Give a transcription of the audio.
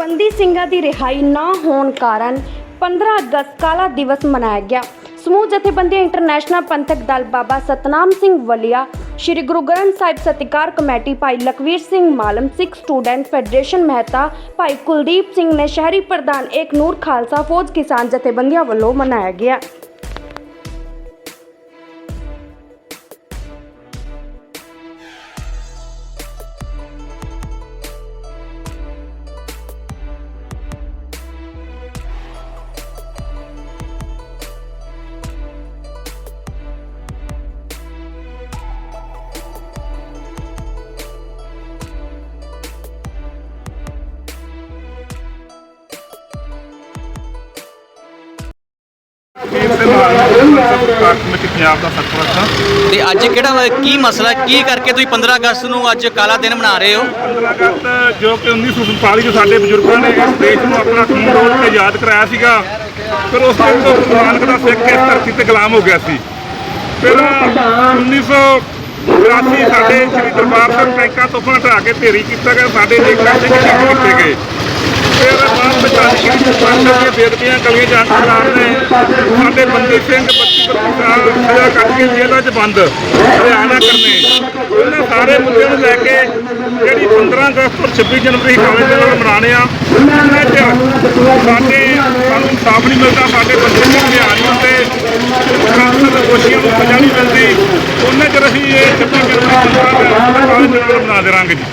ਬੰਦੀ ਸਿੰਘਾਂ ਦੀ ਰਿਹਾਈ ਨਾ ਹੋਣ ਕਾਰਨ 15 ਅਗਸਤ ਕਾਲਾ ਦਿਵਸ ਮਨਾਇਆ ਗਿਆ। ਸਮੂਹ ਜਥੇਬੰਦੀਆਂ ਇੰਟਰਨੈਸ਼ਨਲ ਪੰਥਕ ਦਲ ਬਾਬਾ ਸਤਨਾਮ ਸਿੰਘ ਵਲੀਆ, ਸ਼੍ਰੀ ਗੁਰੂ ਗ੍ਰੰਥ ਸਾਹਿਬ ਸਤਿਕਾਰ ਕਮੇਟੀ ਭਾਈ ਲਖਵੀਰ ਸਿੰਘ ਮਾਲਮ, ਸਿੱਖ ਸਟੂਡੈਂਟ ਫੈਡਰੇਸ਼ਨ ਮਹਿਤਾ ਭਾਈ ਕੁਲਦੀਪ ਸਿੰਘ ਨੇ ਸ਼ਹਿਰੀ ਪ੍ਰਧਾਨ ਏਕ ਨੂਰ ਖਾਲਸਾ ਫੌਜ ਕਿਸਾਨ ਜਥੇਬੰਦੀਆਂ ਵੱਲੋਂ ਮਨਾਇਆ ਗਿਆ। ਪੰਜਾਬ ਦਾ ਸਰਪ੍ਰਸਤ ਹਾਂ ਤੇ ਅੱਜ ਕਿਹੜਾ ਕੀ ਮਸਲਾ, ਕੀ ਕਰਕੇ ਤੁਸੀਂ 15 ਅਗਸਤ ਨੂੰ ਅੱਜ ਕਾਲਾ ਦਿਨ ਮਨਾ ਰਹੇ ਹੋ? 15 ਅਗਸਤ ਜੋ ਕਿ 1947 ਚ ਸਾਡੇ ਬਜ਼ੁਰਗਾਂ ਨੇ ਇਸ ਦੇਸ਼ ਨੂੰ ਆਪਣਾ ਖੂਨ ਡੋਲ ਕੇ ਆਜ਼ਾਦ ਕਰਾਇਆ ਸੀਗਾ, ਫਿਰ ਉਸ ਦਿਨ ਤੋਂ ਗੁਰੂ ਨਾਨਕ ਦਾ ਸਿੱਖ ਇਸ ਧਰਤੀ ਤੇ ਗੁਲਾਮ ਹੋ ਗਿਆ ਸੀ। ਫਿਰ 1982 ਸਾਡੇ ਸ੍ਰੀ ਦਰਬਾਰ ਸਾਹਿਬ ਟੈਂਕਾਂ ਤੋਂ ਢਾਹ ਕੇ ਢੇਰੀ ਕੀਤਾ ਗਿਆ, ਸਾਡੇ ਦੇਖਾਂ ਸਿੰਘ ਸ਼ਹੀਦ ਕੀਤੇ ਗਏ। ਸਾਹਿਬ ਦੀਆਂ ਬੇਦਬੀਆਂ ਗਲੀਆਂ ਜਾਣ ਸਰਕਾਰ ਨੇ ਸਾਡੇ ਬੰਦੀ ਸਿੰਘ 32 32 ਸਾਲ ਸਜ਼ਾ ਕੱਟ ਕੇ ਜੇਲ੍ਹਾਂ 'ਚ ਬੰਦ ਹਰਿਆਣਾ ਕਰਨੇ। ਉਹਨਾਂ ਸਾਰੇ ਮੁੱਦਿਆਂ ਨੂੰ ਲੈ ਕੇ ਜਿਹੜੀ 15 ਅਗਸਤ ਔਰ 26 ਜਨਵਰੀ ਕਾਲੇ ਦਿਨ ਨਾਲ ਮਨਾਉਣੇ ਆ ਉਹਨਾਂ 'ਚ ਸਾਡੇ ਸਾਨੂੰ ਇਨਸਾਫ ਨਹੀਂ ਮਿਲਦਾ ਸਾਡੇ ਬੰਦੇ ਨਿਆਂ ਨਹੀਂ ਹੁੰਦੇ। ਕਾਨੂੰਨ ਦੋਸ਼ੀਆਂ ਨੂੰ ਸਜ਼ਾ ਨਹੀਂ ਮਿਲਦੀ। ਉਹਨਾਂ 'ਚ ਅਸੀਂ ਇਹ 26 ਜਨਵਰੀ 15 ਅਗਸਤ ਕਾਲੇ ਦਿਨ ਨਾਲ ਮਨਾ ਦੇਵਾਂਗੇ ਜੀ।